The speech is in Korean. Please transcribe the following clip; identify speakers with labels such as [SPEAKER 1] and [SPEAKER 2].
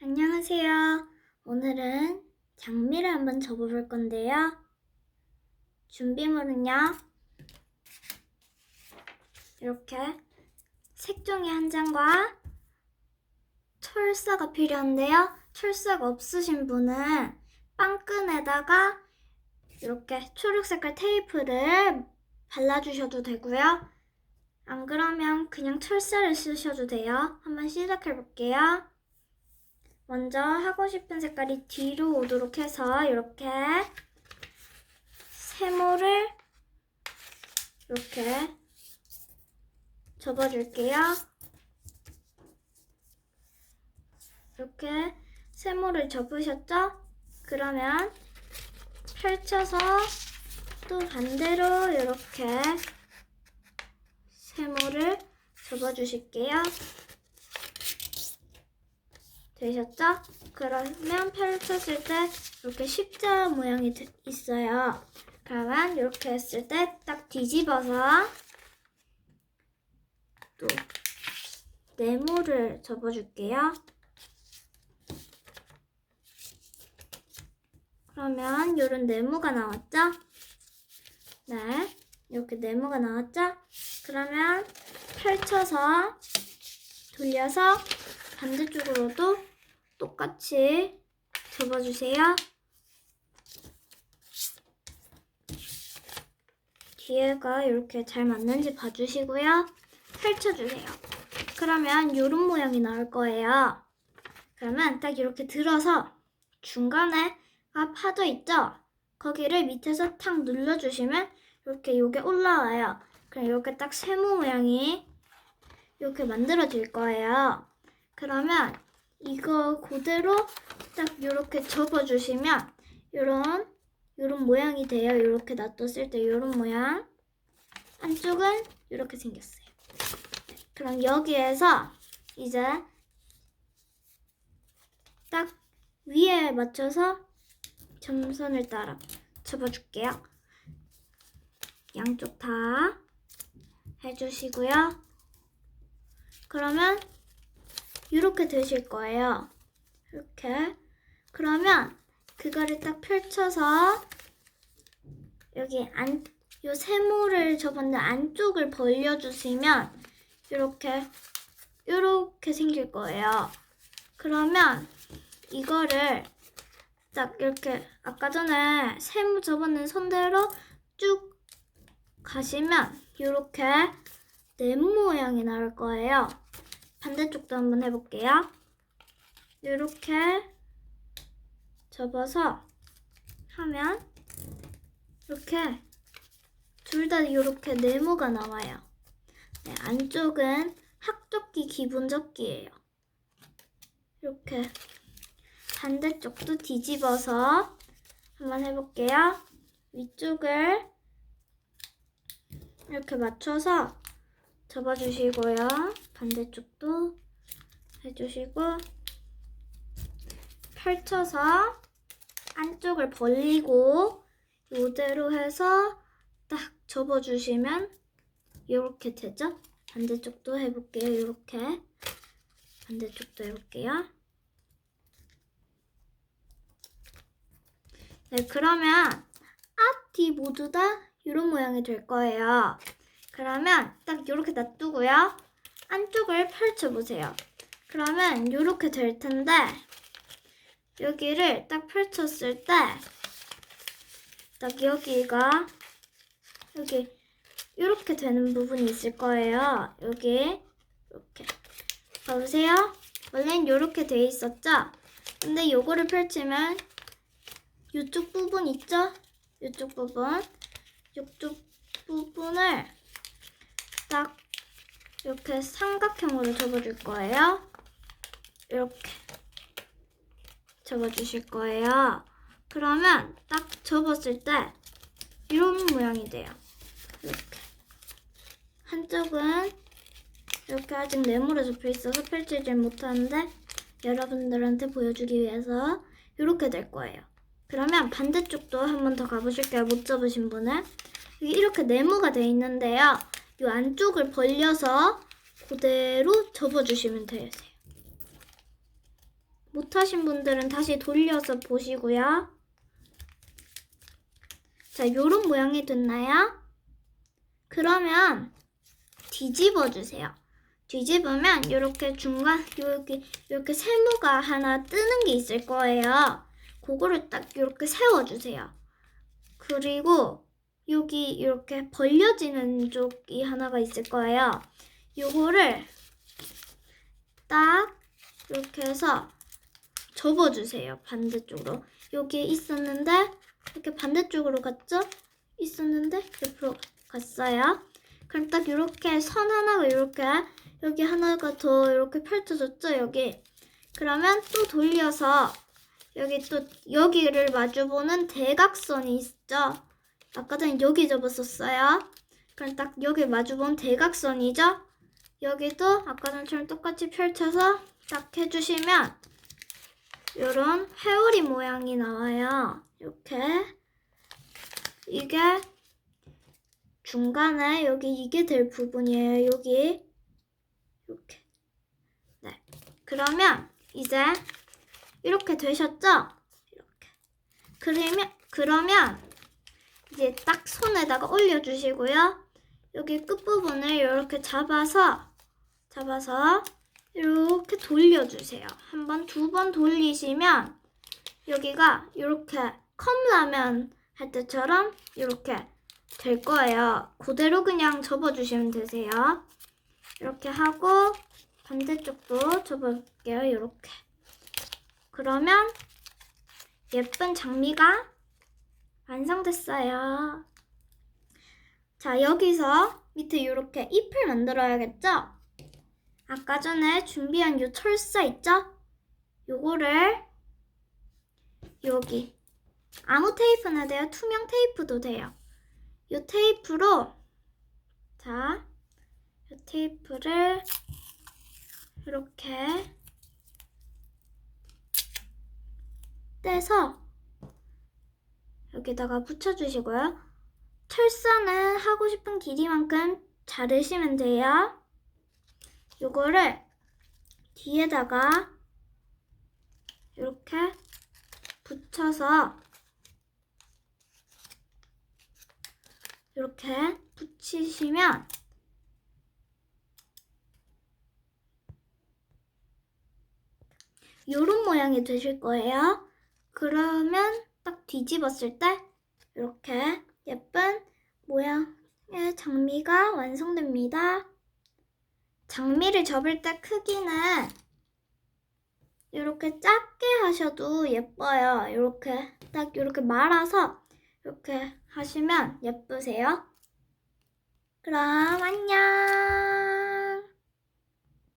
[SPEAKER 1] 안녕하세요. 오늘은 장미를 한번 접어볼 건데요. 준비물은요. 이렇게 색종이 한 장과 철사가 필요한데요. 철사가 없으신 분은 빵끈에다가 이렇게 초록 색깔 테이프를 발라주셔도 되고요. 안 그러면 그냥 철사를 쓰셔도 돼요. 한번 시작해 볼게요. 먼저 하고 싶은 색깔이 뒤로 오도록 해서 이렇게 세모를 이렇게 접어줄게요. 이렇게 세모를 접으셨죠? 그러면 펼쳐서 또 반대로 이렇게 세모를 접어주실게요. 되셨죠? 그러면 펼쳤을 때 이렇게 십자 모양이 드- 있어요. 그러면 이렇게 했을 때 딱 뒤집어서 또 네모를 접어줄게요. 그러면 이런 네모가 나왔죠? 네, 이렇게 네모가 나왔죠? 그러면 펼쳐서 돌려서 반대쪽으로도 똑같이 접어주세요. 뒤에가 이렇게 잘 맞는지 봐주시고요. 펼쳐주세요. 그러면 이런 모양이 나올 거예요. 그러면 딱 이렇게 들어서 중간에가 파져 있죠? 거기를 밑에서 탁 눌러주시면 이렇게 요게 올라와요. 그럼 이렇게 딱 세모 모양이 이렇게 만들어질 거예요. 그러면 이거 그대로 딱 이렇게 접어주시면 이런 이런 모양이 돼요. 이렇게 놔뒀을 때 이런 모양. 안쪽은 이렇게 생겼어요. 그럼 여기에서 이제 딱 위에 맞춰서 점선을 따라 접어줄게요. 양쪽 다 해주시고요. 그러면 이렇게 되실 거예요. 이렇게. 그러면 그거를 딱 펼쳐서 여기 안, 요 세모를 접었는데 안쪽을 벌려주시면 이렇게, 이렇게 생길 거예요. 그러면 이거를 딱 이렇게 아까 전에 세모 접었는 손대로 쭉 가시면 이렇게 네모 모양이 나올 거예요. 반대쪽도 한번 해볼게요. 이렇게 접어서 하면 이렇게 둘 다 이렇게 네모가 나와요. 네, 안쪽은 학접기 기본 접기예요. 이렇게 반대쪽도 뒤집어서 한번 해볼게요. 위쪽을 이렇게 맞춰서 접어주시고요. 반대쪽도 해주시고 펼쳐서 안쪽을 벌리고 이대로 해서 딱 접어주시면 이렇게 되죠? 반대쪽도 해볼게요. 이렇게 반대쪽도 해볼게요. 네, 그러면 앞, 뒤 모두 다 이런 모양이 될 거예요. 그러면 딱 이렇게 놔두고요. 안쪽을 펼쳐보세요. 그러면 이렇게 될 텐데 여기를 딱 펼쳤을 때 딱 여기가 여기 이렇게 되는 부분이 있을 거예요. 여기 이렇게 봐보세요. 원래는 이렇게 돼 있었죠? 근데 요거를 펼치면 이쪽 부분 있죠? 이쪽 부분 이쪽 부분을 딱 이렇게 삼각형으로 접어줄 거예요. 이렇게 접어주실 거예요. 그러면 딱 접었을 때 이런 모양이 돼요. 이렇게 한쪽은 이렇게 아직 네모로 접혀 있어서 펼치질 못하는데 여러분들한테 보여주기 위해서 이렇게 될 거예요. 그러면 반대쪽도 한 번 더 가보실게요. 못 접으신 분은 이렇게 네모가 돼 있는데요. 이 안쪽을 벌려서 그대로 접어주시면 되세요. 못하신 분들은 다시 돌려서 보시고요. 자, 요런 모양이 됐나요? 그러면 뒤집어 주세요. 뒤집으면 이렇게 중간 여기 이렇게 세모가 하나 뜨는 게 있을 거예요. 그거를 딱 이렇게 세워 주세요. 그리고 여기 이렇게 벌려지는 쪽이 하나가 있을 거예요. 요거를 딱 이렇게 해서 접어주세요. 반대쪽으로. 여기 있었는데 이렇게 반대쪽으로 갔죠? 있었는데 옆으로 갔어요. 그럼 딱 이렇게 선 하나가 이렇게 여기 하나가 더 이렇게 펼쳐졌죠? 여기. 그러면 또 돌려서 여기 또 여기를 마주보는 대각선이 있죠? 아까 전에 여기 접었었어요. 그럼 딱 여기 마주본 대각선이죠? 여기도 아까 전처럼 똑같이 펼쳐서 딱 해주시면 이런 회오리 모양이 나와요. 이렇게 이게 중간에 여기 이게 될 부분이에요. 여기 이렇게 네 그러면 이제 이렇게 되셨죠? 이렇게 그러면 그러면 이제 딱 손에다가 올려주시고요. 여기 끝부분을 이렇게 잡아서 잡아서 이렇게 돌려주세요. 한 번, 두 번 돌리시면 여기가 이렇게 컵라면 할 때처럼 이렇게 될 거예요. 그대로 그냥 접어주시면 되세요. 이렇게 하고 반대쪽도 접어볼게요. 이렇게. 그러면 예쁜 장미가 완성됐어요. 자, 여기서 밑에 이렇게 잎을 만들어야겠죠? 아까 전에 준비한 요 철사 있죠? 요거를 여기 아무 테이프나 돼요. 투명 테이프도 돼요. 요 테이프로 자, 요 테이프를 이렇게 떼서 여기다가 붙여주시고요. 철사는 하고 싶은 길이만큼 자르시면 돼요. 요거를 뒤에다가 이렇게 붙여서 이렇게 붙이시면 요런 모양이 되실 거예요. 그러면 딱 뒤집었을 때 이렇게 예쁜 모양의 장미가 완성됩니다. 장미를 접을 때 크기는 이렇게 작게 하셔도 예뻐요. 이렇게 딱 이렇게 말아서 이렇게 하시면 예쁘세요. 그럼 안녕.